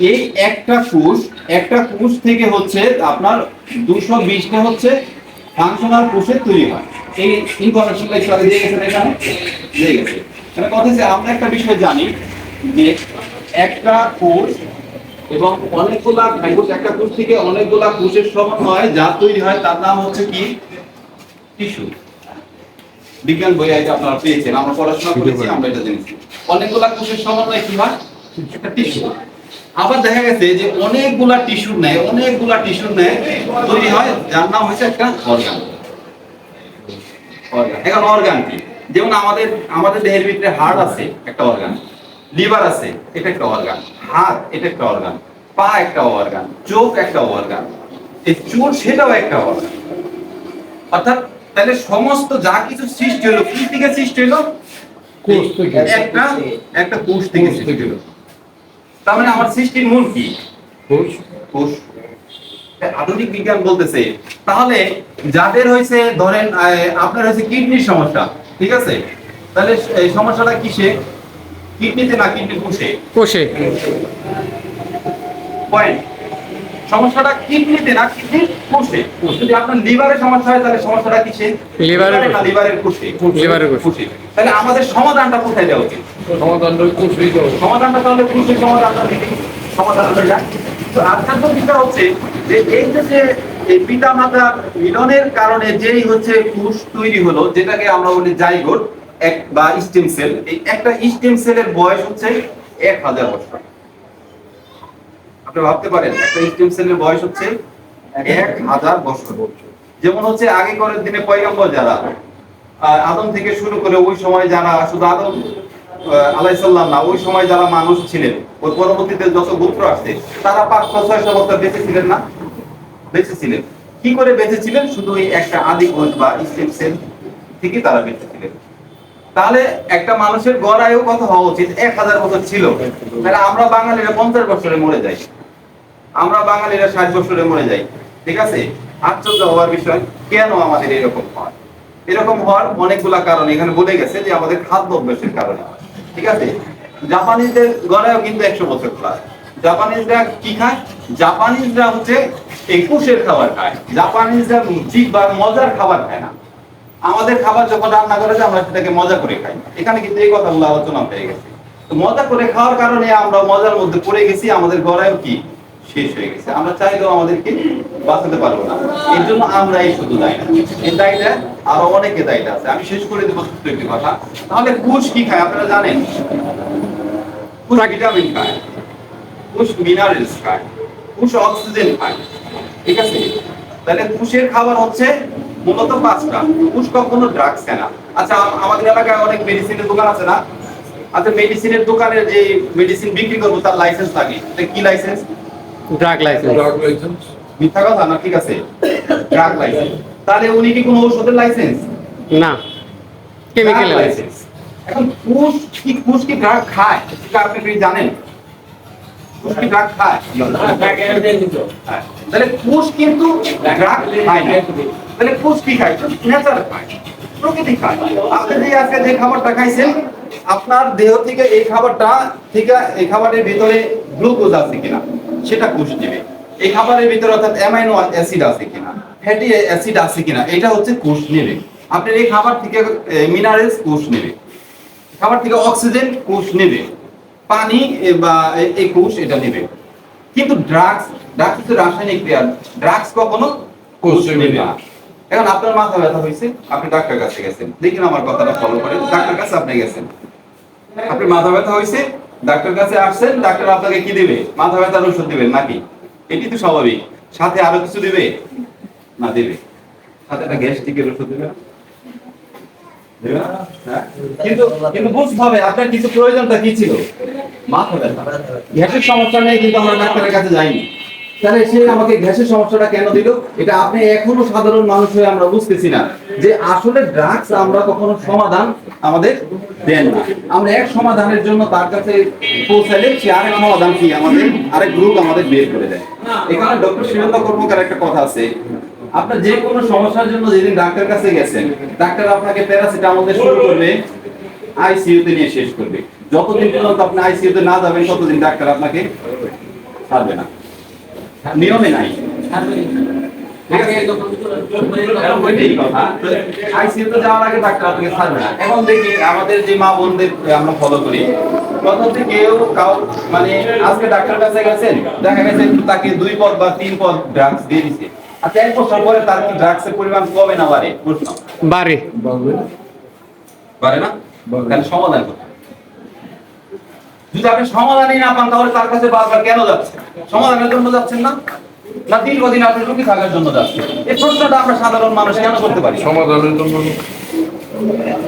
এই একটা কোষ একটা কোষ থেকে হচ্ছে আপনার দুশো বিশটা হচ্ছে ফাংশনাল কোষের তৈরি হয়। এই ইনফরমেশনটা একটু আগে দিয়ে গেছেন এখানে? দিয়ে গেছে। মানে কথা হচ্ছে আমরা একটা বিষয় জানি যে একটা কোষ এবং অনেকগুলা কোষ একটা কোষ থেকে অনেকগুলা কোষের সমন্বয় যা তৈরি হয় তার নাম হচ্ছে কি? টিস্যু। বিজ্ঞান বই এটা আপনারা পেয়েছেন আমরা পড়াশোনা করেছি আমরা এটা জেনেছি। অনেকগুলা কোষের সমন্বয় কি হয়? একটা টিস্যু। আবার দেখা গেছে যে অনেকগুলা টিস্যুর নেয় অনেকগুলা টিস্যুর নেয় তৈরি হয় যার নাম হচ্ছে একটা অর্গান এখন অর্গান কি? যেমন আমাদের আমাদের দেহের ভিতরে হার্ট আছে একটা অর্গান লিভার আছে এটা একটা অর্গান হাত এটা একটা অর্গান পা একটা অর্গান চোখ একটা অর্গান এই চুল সেটাও একটা অর্গান অর্থাৎ তাহলে সমস্ত যা কিছু সৃষ্টি হলো কি থেকে সৃষ্টি হলো। একটা একটা কোষ থেকে সৃষ্টি হলো। তার মানে আমার সৃষ্টির মূল কি? কোষ। কোষ। আধুনিক বিজ্ঞান বলতেছে তাহলে যাদের হয়েছে ধরেন আপনার হয়েছে কিডনির সমস্যা ঠিক আছে? তাহলে এই সমস্যাটা কিসে? কিডনিতে না কিডনি কোষে? কোষে। পয়েন্ট। সমস্যাটা কিডনিতে না কিডনির কোষে? যদি আপনার লিভারের সমস্যা হয় তাহলে সমস্যাটা কিসে? লিভারের লিভারের কোষে? লিভারের। কোষে। তাহলে আমাদের সমাধানটা কোথায় দেওয়া উচিত? সমাধান হচ্ছে যে এই যে পিতা মাতা মিলনের কারণে যেই হচ্ছে তৈরি হলো, যেটাকে আমরা বলি জাইগোট, এক বা স্টেম সেল, এই একটা স্টেম সেলের বয়স হচ্ছে এক হাজার বছর। আপনি ভাবতে পারেন, একটা স্টেম সেলের বয়স হচ্ছে এক হাজার বছর। যেমন হচ্ছে আগেকার দিনে পয়গম্বর যারা আদম থেকে শুরু করে ওই সময় যারা, শুধু আদম আলাইসাল্লাম না, ওই সময় যারা মানুষ ছিলেন ওই পরবর্তীতে যত গোত্র আসছে, তারা পাঁচশো, ছয়শো বছর বেঁচে ছিলেন না? বেঁচে ছিলেন কি করে বেঁচে ছিলেন শুধু ওই একটা আদি কোষ বা স্টেম সেল থেকে তারা বেঁচে ছিলেন তাহলে একটা মানুষের গড় আয়ু কত হওয়া উচিত? এক হাজার বছর ছিল। তাহলে আমরা বাঙালিরা পঞ্চাশ বছরে মরে যাই। আমরা বাঙালিরা ষাট বছরে মরে যাই। ঠিক আছে? আশ্চর্য হওয়ার বিষয়, কেন আমাদের এরকম হয়? এরকম হওয়ার অনেকগুলা কারণ এখানে বলে গেছে যে আমাদের খাদ্য অভ্যাসের কারণে হয়। ঠিক আছে? জাপানিজদের গড়ায়ও কিন্তু একশো বছর প্লাস জাপানিজরা কি খায়? জাপানিজরা হচ্ছে একুশের খাবার খায়। জাপানিজরা ঠিক বা মজার খাবার খায় না। আমাদের খাবার যখন রান্না করে আমরা সেটাকে মজা করে খাই। এখানে কিন্তু এই কথাগুলো আলোচনা হয়ে গেছে। মজা করে খাওয়ার কারণে আমরা মজার মধ্যে পড়ে গেছি। আমাদের গড়ায়ও কি? শেষ হয়ে গেছে। আমরা চাইলেও আমাদেরকে বাঁচাতে পারব না। এর জন্য আমরা এই শুধু দায়ী না। এই দায়ীটা আরও অনেকে দায়ীটা আছে। আমি শেষ করে দেবো ছোট্ট একটি কথা। তাহলে কুশ কি খায় আপনারা জানেন? কুশ ভিটামিন খায় কুশ মিনারেলস খায় কুশ অক্সিজেন খায়। ঠিক আছে? তাহলে কুশের খাবার হচ্ছে মূলত পাঁচটা। কুশ কখনো ড্রাগস খায় না। আচ্ছা আমাদের এলাকায় অনেক মেডিসিনের দোকান আছে না? আচ্ছা মেডিসিনের দোকানে যে মেডিসিন বিক্রি করব, তার লাইসেন্স লাগে। কি licence drug licence drug licence মিথ্যা কথা না ঠিক আছে। ড্রাগ লাইসেন্স তাহলে উনি কি কোনো ঔষধের লাইসেন্স না। কেমিক্যাল লাইসেন্স এখন কুশ কি কুশ কি ড্রাগ খায়? আপনি কি জানেন। কুশ কি ড্রাগ খায়? হ্যাঁ। তাহলে কুশ কিন্তু ড্রাগ খায় না। তাহলে কুশ কি খায়? নেচার খায়। প্রকৃতি খায়। আপনি যে আজকে যে খাবারটা খাইছেন আপনার দেহ থেকে এই খাবারটা থেকে এই খাবারের ভিতরে গ্লুকোজ আছে কিনা? সেটা কোষ নেবে এই খাবারের ভিতরে অর্থাৎ অ্যামাইনো অ্যাসিড আছে কিনা ফ্যাটি অ্যাসিড আছে কিনা, এটা হচ্ছে কোষ নেবে। আপনার এই খাবার থেকে মিনারেলস কোষ নেবে। খাবার থেকে অক্সিজেন কোষ নেবে। পানি বা এই কোষ এটা নেবে। কিন্তু ড্রাগস ড্রাগস হচ্ছে রাসায়নিক ক্রিয়া। ড্রাগস কখনো কোষ নেবে না। এখন আপনার মাথা ব্যথা হয়েছে, আপনি ডাক্তার কাছে গেছেন। দেখুন আমার কথাটা ফলো করেন। ডাক্তার কাছে আপনি গেছেন। আপনার মাথা ব্যথা হয়েছে ডাক্তার কাছে আসছেন ডাক্তার আপনাকে কি দিবে? মাথা ব্যথার ওষুধ দিবেন নাকি? এটি তো স্বাভাবিক। সাথে আরও কিছু দিবে? না দিবে। সাথে একটা গ্যাস্ট্রিকের ওষুধ দিবে? হ্যাঁ? কিন্তু কিন্তু বুঝতে হবে আপনার কিছু প্রয়োজনটা কি ছিল? মাথা ব্যথা। গ্যাসের সমস্যা নেই কিন্তু আমরা ডাক্তারের কাছে যাইনি। তাহলে সে আমাকে গ্যাসের সমস্যাটা কেন দিল? এটা আপনি এখনও সাধারণ মানুষ হয়ে আমরা বুঝতেছি না। যে আসলে ড্রাগস আমরা কখনো সমাধান আমাদের দেন না। আমরা এক সমাধানের জন্য তার কাছে পৌঁছাইলে সে আরেক সমাধান কি আমাদের, আরেক গ্রুপ আমাদের বের করে দেয়। এখানে ডক্টর সুরেন্দ্র কর্মকার একটা কথা আছে। আপনার যে কোনো সমস্যার জন্য যেদিন ডাক্তার কাছে গেছেন, ডাক্তার আপনাকে প্যারাসিটামল দিয়ে শুরু করবে আইসিইউ তে নিয়ে শেষ করবে। যতদিন পর্যন্ত আপনি আইসিইউ তে না যাবেন, ততদিন ডাক্তার আপনাকে ছাড়বে না। নিয়মে নাই ঠিক আছে? এখন ওইটাই কথা। তো ICU তে যাওয়ার আগে ডাক্তার আপনাকে ছাড়বে না। এখন দেখি আমাদের যে মা বোনদের আমরা ফলো করি প্রথম কেউ কাউ মানে আজকে ডাক্তার কাছে গেছেন দেখা গেছে তাকে দুই পদ বা তিন পদ ড্রাগস দিয়ে দিছে আচ্ছা এক বছর পরে তার কি ড্রাগসের পরিমাণ কমে না বাড়ে প্রশ্ন বাড়ে পারে না বাড়ে। তাহলে সমাধান করতে। যদি আপনি সমাধানই না পান তাহলে তার কাছে বারবার কেন যাচ্ছে সমাধানের জন্য যাচ্ছেন না? না দীর্ঘদিন আপনি রুগী থাকার জন্য যাচ্ছেন? এই প্রশ্নটা আমরা সাধারণ মানুষ কেন করতে পারি? সমাধানের জন্য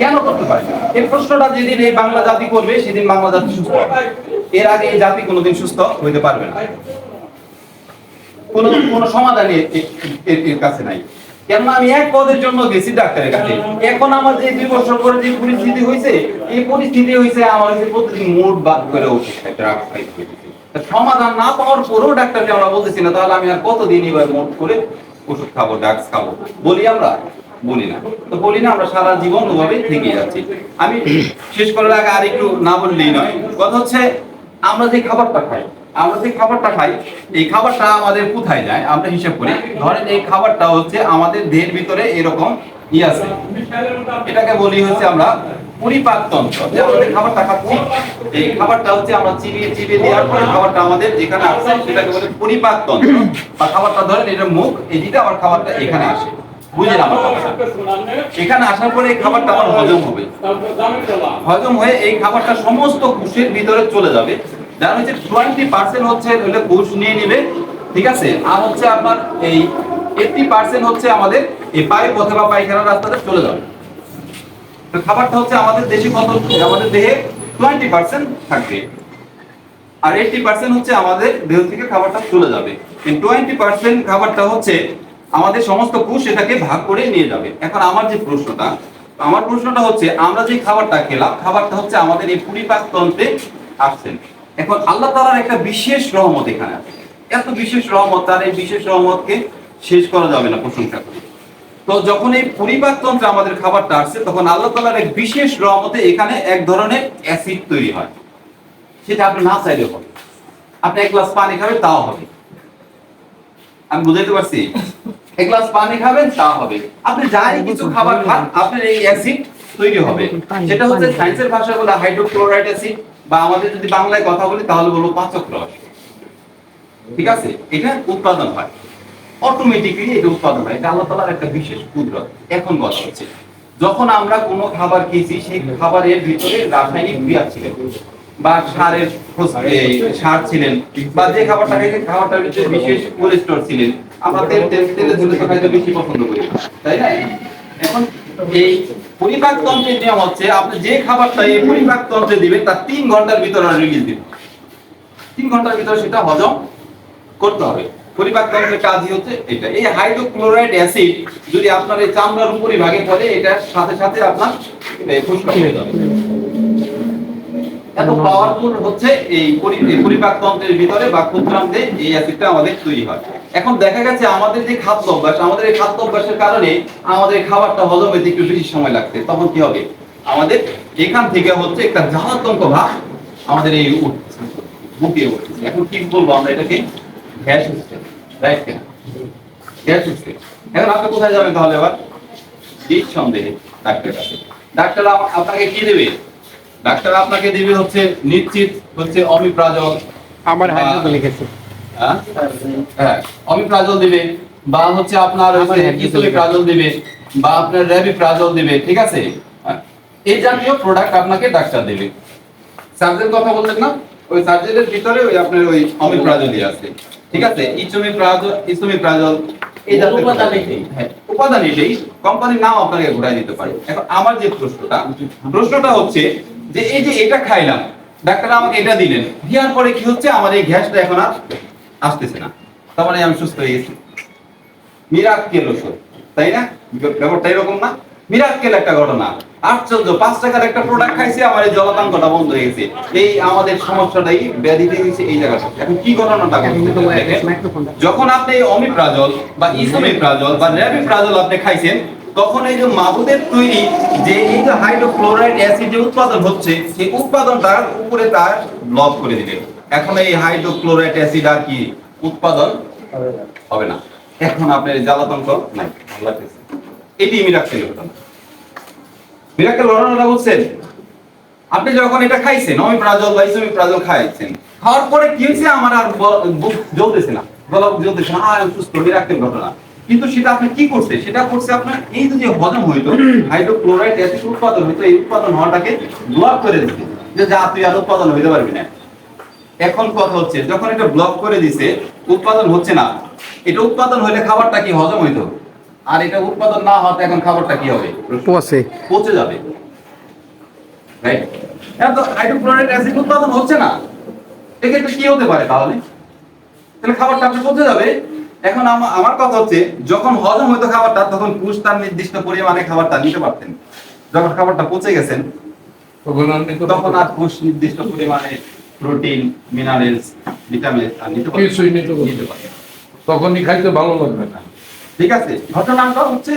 কেন করতে পারি? এই প্রশ্নটা যেদিন এই বাংলা জাতি করবে সেদিন বাংলা জাতি সুস্থ। এর আগে এই জাতি কোনোদিন সুস্থ হইতে পারবে না। কোনো কোনো সমাধান এর কাছে নাই। কেননা আমি এক পদের জন্য গেছি ডাক্তারের কাছে। এখন আমার যে দুই বছর পরে যে পরিস্থিতি হয়েছে, এই পরিস্থিতি হয়েছে আমার প্রতিদিন মুড বাদ করে সমাধান না পাওয়ার পরেও ডাক্তারকে আমরা বলতেছি না, তাহলে আমি আর কতদিন এবার মুড করে ওষুধ খাব ড্রাগস খাব? বলি আমরা? বলি না। তো বলি না, আমরা সারা জীবন ওভাবে থেকে যাচ্ছি। আমি শেষ করার আগে আর একটু না বললেই নয়। কথা হচ্ছে, আমরা যে খাবারটা খাই আমরা যে খাবারটা খাই, এই খাবারটা আমাদের কোথায় যায়? আমরা হিসাব করি। ধরেন এই খাবারটা হচ্ছে আমাদের দেহের ভিতরে এরকম ই আছে। এটাকে বলি হচ্ছে আমরা আমরা খাবারটা খাচ্ছি, এই খাবারটা হচ্ছে আমরা চিবিয়ে চিবিয়ে দেওয়ার পরে খাবারটা আমাদের যেখানে আসছে সেটাকে বলে বা খাবারটা ধরেন এটা মুখ এদিকে খাবারটা এখানে আসে। এখানে আসার পরে এই খাবারটা আমার হজম হবে। হজম হয়ে এই খাবারটা সমস্ত কোষের ভিতরে চলে যাবে। যার হচ্ছে টোয়েন্টি পার্সেন্ট হচ্ছে কোষ নিয়ে ঠিক আছে? আর হচ্ছে আপনার এই পার্সেন্ট হচ্ছে আমাদের এই পায়ে পথে বা পায়খানার রাস্তাতে চলে যাবে। খাবারটা হচ্ছে আমাদের কত? আমাদের দেহে টোয়েন্টি পার্সেন্ট থাকবে। আর পার্সেন্ট হচ্ছে আমাদের দেহ থেকে খাবারটা চলে যাবে। টোয়েন্টি পার্সেন্ট খাবারটা হচ্ছে আমাদের সমস্ত কোষ এটাকে ভাগ করে নিয়ে যাবে। এখন আমার যে প্রশ্নটা, আমার প্রশ্নটা হচ্ছে, আমরা যে খাবারটা খেলাম, খাবারটা হচ্ছে আমাদের এই পরিপাক তন্ত্রে আসছেন এখন আল্লাহ তাআলার একটা বিশেষ রহমত এখানে আছে। এত বিশেষ রহমত তার এই বিশেষ রহমতকে শেষ করা যাবে না প্রশংসা করে। তো যখন এই পরিপাক তন্ত্রে আমাদের খাবারটা আসছে তখন আল্লাহ তালার এক বিশেষ রহমতে এখানে এক ধরনের অ্যাসিড তৈরি হয়। সেটা আপনি না চাইলেও হবে। আপনি এক গ্লাস পানি খাবেন তাও হবে। আমি বুঝাইতে পারছি? এক গ্লাস পানি খাবেন তা হবে। আপনি যাই কিছু খাবার খান আপনার এই অ্যাসিড তৈরি হবে। সেটা হচ্ছে সায়েন্সের ভাষা বলে হাইড্রোক্লোরাইড অ্যাসিড বা আমাদের যদি বাংলায় কথা বলি, তাহলে বলব পাঁচক রস। ঠিক আছে? এটা উৎপাদন হয়। অটোমেটিক্যালি এটা উৎপাদন হয়। এটা আল্লাহ একটা বিশেষ কুদরত। এখন কথা হচ্ছে, যখন আমরা কোনো খাবার খেয়েছি, সেই খাবারের ভিতরে রাসায়নিক ক্রিয়া ছিল বা সারের সার ছিলেন বা যে খাবারটা খাইছে খাবারটার ভিতরে বিশেষ কোলেস্ট্রল ছিলেন। আমরা তেল তেল তেলে ঝুলে তো খাইতে বেশি পছন্দ করি তাই না? এখন এই পরিপাক তন্ত্রের নিয়ম হচ্ছে আপনি যে খাবারটা এই পরিপাক তন্ত্রে দিবেন, তার তিন ঘণ্টার ভিতরে রিলিজ দিবেন। তিন ঘণ্টার ভিতরে সেটা হজম করতে হবে। পরিপাকতন্ত্রের কাজই হচ্ছে এটা। এই হাইড্রোক্লোরাইড অ্যাসিড যদি আপনার এই চামড়ার উপরি ভাগে পড়ে এটার সাথে সাথে আপনার ফুসকা হয়ে যাবে। এত পাওয়ারফুল হচ্ছে এই পরি- এই পরিপাক তন্ত্রের ভিতরে বা ক্ষুদ্রান্তে এই অ্যাসিডটা আমাদের তৈরি হয়। এখন দেখা গেছে আমাদের যে খাদ্য অভ্যাস আমাদের এই খাদ্য অভ্যাসের কারণে আমাদের খাবারটা হজম হতে একটু বেশি সময় লাগছে তখন কি হবে? আমাদের এখান থেকে হচ্ছে একটা জ্বালাতঙ্ক ভাব আমাদের এই বুকে উঠছে এখন কি বলব আমরা এটাকে? Gas system right gas system. এখন আপনি কোথায় যাবেন তাহলে এবার নিঃসন্দেহে ডাক্তারের কাছে। ডাক্তার আপনাকে কি দেবে? ডাক্তার আপনাকে দিবে হচ্ছে নিশ্চিত হচ্ছে অমিপ্রাজল। আমার হাইড্রোজেন লিখেছে। হ্যাঁ? হ্যাঁ। অমিপ্রাজল দিবে বা হচ্ছে আপনার দিবে বা আপনার দিবে ঠিক আছে? হ্যাঁ। এই জাতীয় প্রোডাক্ট আপনাকে ডাক্তার দেবে। কথা বললেন না? ওই ভিতরে ওই আপনার ওই অমিপ্রাজলই আছে। ঠিক আছে? ইচোমিপ্রাজল ইসোমিপ্রাজল এই জাতীয় উপাদান এটাই। হ্যাঁ, উপাদান এটাই। কোম্পানির নাম আপনাকে ঘুরাই দিতে পারে। এখন আমার যে প্রশ্নটা প্রশ্নটা হচ্ছে যে এই যে এটা খাইলাম ডাক্তার আমাকে এটা দিলেন দেওয়ার পরে কি হচ্ছে? আমার এই গ্যাসটা এখন আর আসতেছে না। তার মানে আমি সুস্থ হয়ে গেছি। মিরাক্কেল ওষুধ, তাই না? ব্যাপারটা এরকম না। মিরাক্কেল একটা ঘটনা। আশ্চর্য, পাঁচ টাকার একটা প্রোডাক্ট খাইছে, আমার এই জলাতঙ্কটা বন্ধ হয়ে গেছে। এই আমাদের সমস্যাটাই হয়েছে এই এখন কি ঘটনাটা যখন আপনি অমিপ্রাজল বা ইসোমিপ্রাজল বা র্যাবিপ্রাজল আপনি খাইছেন, তখন এই যে মাহুদের তৈরি যে এই যে হাইড্রোক্লোরাইড অ্যাসিড যে উৎপাদন হচ্ছে, সেই উৎপাদনটার উপরে তার ব্লক করে দিবে এখন এই হাইড্রোক্লোরাইড অ্যাসিড আর কি উৎপাদন হবে না। এখন আপনার জ্বালাতঙ্ক নাই এটি মিরাক্কেল ঘটনা। মিরাক্কেল ঘটনাটা বলছেন আপনি যখন এটা খাইছেন অমিপ্রাজল বা ইসোমিপ্রাজল খাইছেন। খাওয়ার পরে কি হয়েছে? আমার আর বুক জ্বলতেছে না গলা জ্বলতেছে না। আর সুস্থ মিরাক্কেল ঘটনা। কিন্তু সেটা আপনি কি করছে? সেটা করছে আপনার এই যে হজম হইতো হাইড্রোক্লোরাইড অ্যাসিড উৎপাদন হইতো এই উৎপাদন হওয়াটাকে ব্লক করে দিচ্ছে যে যা তুই আর উৎপাদন হইতে পারবি না। এখন কথা হচ্ছে যখন এটা ব্লক করে দিছে উৎপাদন হচ্ছে না। এটা উৎপাদন হলে খাবারটা কি হজম হইতো? আর এটা উৎপাদন না হতে এখন খাবারটা কি হবে? পচে। পচে যাবে। রাইট এখন তো হাইড্রোক্লোরাইড অ্যাসিড উৎপাদন হচ্ছে না। এক্ষেত্রে কি হতে পারে তাহলে? তাহলে খাবারটা আপনি পচে যাবে। এখন আমার কথা হচ্ছে যখন হজম হইতো খাবারটা তখন পুষ তার নির্দিষ্ট পরিমাণে খাবারটা নিতে পারতেন। যখন খাবারটা পচে গেছেন তখন আর নিতে তখন আর পুষ নির্দিষ্ট পরিমাণে প্রোটিন মিনারেলস ভিটামিন আর নিতে পারবেন না। কিছুই নিতে পারবেন তখনই খাইতে ভালো লাগবে না। ঠিক আছে ঘটনাটা হচ্ছে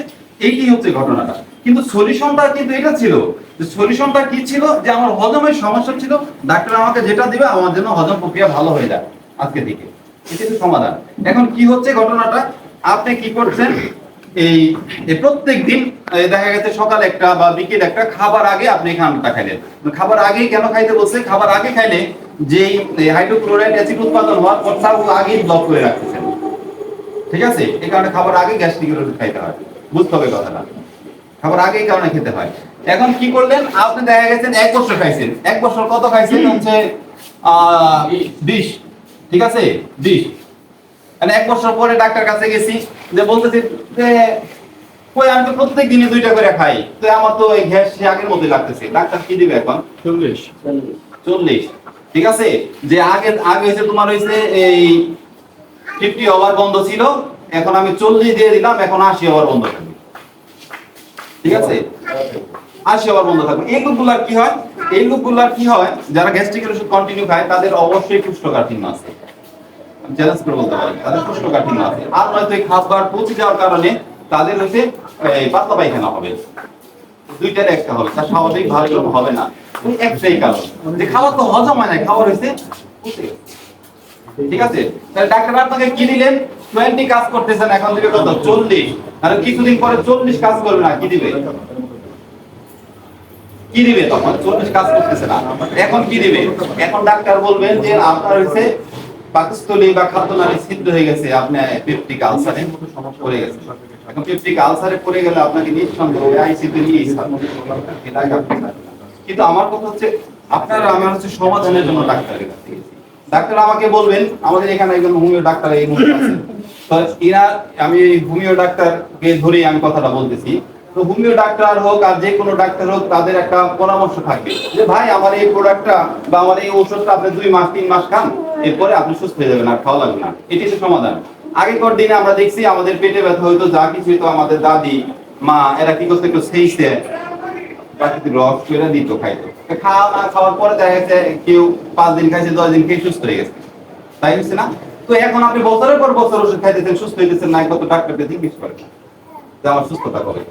এইটি হচ্ছে ঘটনাটা। কিন্তু সলিউশনটা কিন্তু এটা ছিল যে সলিউশনটা কি ছিল? যে আমার হজমের সমস্যা ছিল ডাক্তার আমাকে যেটা দিবে আমার জন্য হজম প্রক্রিয়া ভালো হয়ে যায় আজকে দিকে। এটা হচ্ছে সমাধান। এখন কি হচ্ছে ঘটনাটা? আপনি কি করছেন? এই প্রত্যেক দিন দেখা গেছে সকাল একটা বা বিকেল একটা খাবার আগে আপনি খানটা খাইলেন। খাবার আগে কেন খাইতে বলছে? খাবার আগে খাইলে যে হাইড্রোক্লোরাইড অ্যাসিড উৎপাদন হওয়ার কথা আগেই ব্লক করে রাখতেছেন। ঠিক আছে? এই কারণে খাবার আগে গ্যাস্ট্রিকের ওষুধ খাইতে হয়। বুঝতে হবে কথাটা। খাবার আগে এই কারণে খেতে হয়। এখন কি করলেন? আপনি দেখা গেছেন এক বছর খাইছেন। এক বছর কত খাইছেন? হচ্ছে আহ, বিশ। ঠিক আছে? বিশ। মানে এক বছর পরে ডাক্তার কাছে গেছি যে বলতেছি যে কই আমি তো প্রত্যেক দিনে দুইটা করে খাই। তো আমার তো এই গ্যাস সে আগের মতোই লাগতেছে। ডাক্তার কি দিবে এখন? চল্লিশ। চল্লিশ। ঠিক আছে? যে আগে আগে হয়েছে তোমার হয়েছে এই ফিফটি ওভার বন্ধ ছিল এখন আমি চল্লিশ দিয়ে দিলাম এখন আশি ওভার বন্ধ থাকবে। ঠিক আছে? আশি ওভার বন্ধ থাকবে। এই গ্রুপগুলার কি হয়? এই গ্রুপগুলার কি হয়? যারা গ্যাস্ট্রিকের ওষুধ কন্টিনিউ খায় তাদের অবশ্যই কুষ্ঠকাঠিন্য আছে। চ্যালেঞ্জ বলতে তাদের কুষ্ঠকাঠিন্য আছে। আর নয়তো এই পৌঁছে যাওয়ার কারণে তাদের হচ্ছে পাতলা পায়খানা হবে। দুইটার একটা হবে তার স্বাভাবিক হবে না। ওই একটাই কারণ। যে খাবার তো হজম হয় না, খাবার হয়েছে ঠিক আছে? তাহলে ডাক্তার আপনাকে কি দিলেন? টোয়েন্টি কাজ করতেছেন, এখন দিবে কত? চল্লিশ। আর কিছুদিন পরে চল্লিশ কাজ করবে না, কি দিবে? কি দিবে তখন? চল্লিশ কাজ করতেছে না। এখন কি দিবে? এখন ডাক্তার বলবেন যে আপনার হয়েছে পাকস্থলী বা খাদ্যনালী ছিদ্র হয়ে গেছে, আপনি পেপটিক আলসারে পড়ে গেছে এখন পেপটিক আলসারে পড়ে গেলে আপনাকে নিঃসন্দেহ আইসিতে নিয়েই ছাড়বে। এটা আগে আপনি ছাড়বেন না। কিন্তু আমার কথা হচ্ছে, আপনারা আমার হচ্ছে সমাধানের জন্য ডাক্তারের কাছে ডাক্তার আমাকে বলবেন, আমাদের এখানে একজন হোমিও ডাক্তার এই মুহূর্তে আছেন তো এরা আমি এই হোমিও ডাক্তারকে ধরেই আমি কথাটা বলতেছি। তো হোমিও ডাক্তার হোক আর যে কোনো ডাক্তার হোক, তাদের একটা পরামর্শ থাকবে যে, ভাই, আমার এই প্রোডাক্টটা বা আমার এই ওষুধটা আপনি দুই মাস, তিন মাস খান। এরপরে আপনি সুস্থ হয়ে যাবেন আর খাওয়া লাগবে না। এটি হচ্ছে সমাধান। আগেকার দিনে আমরা দেখছি আমাদের পেটে ব্যথা হইতো, যা কিছু হইতো আমাদের দাদি, মা, এরা কি করতো, একটু সেইছে প্রাকৃতিক রস করে দিত, খাইতো। খাওয়া না খাওয়ার পরে দেখা গেছে কেউ পাঁচ দিন খাইছে, দশ দিন খেয়ে সুস্থ হয়ে গেছে। তাই হচ্ছে না? তো এখন আপনি বছরের পর বছর ওষুধ খাইতেছেন, সুস্থ হইতেছেন না কত ডাক্তারকে জিজ্ঞেস করেন যে আমার সুস্থতা করে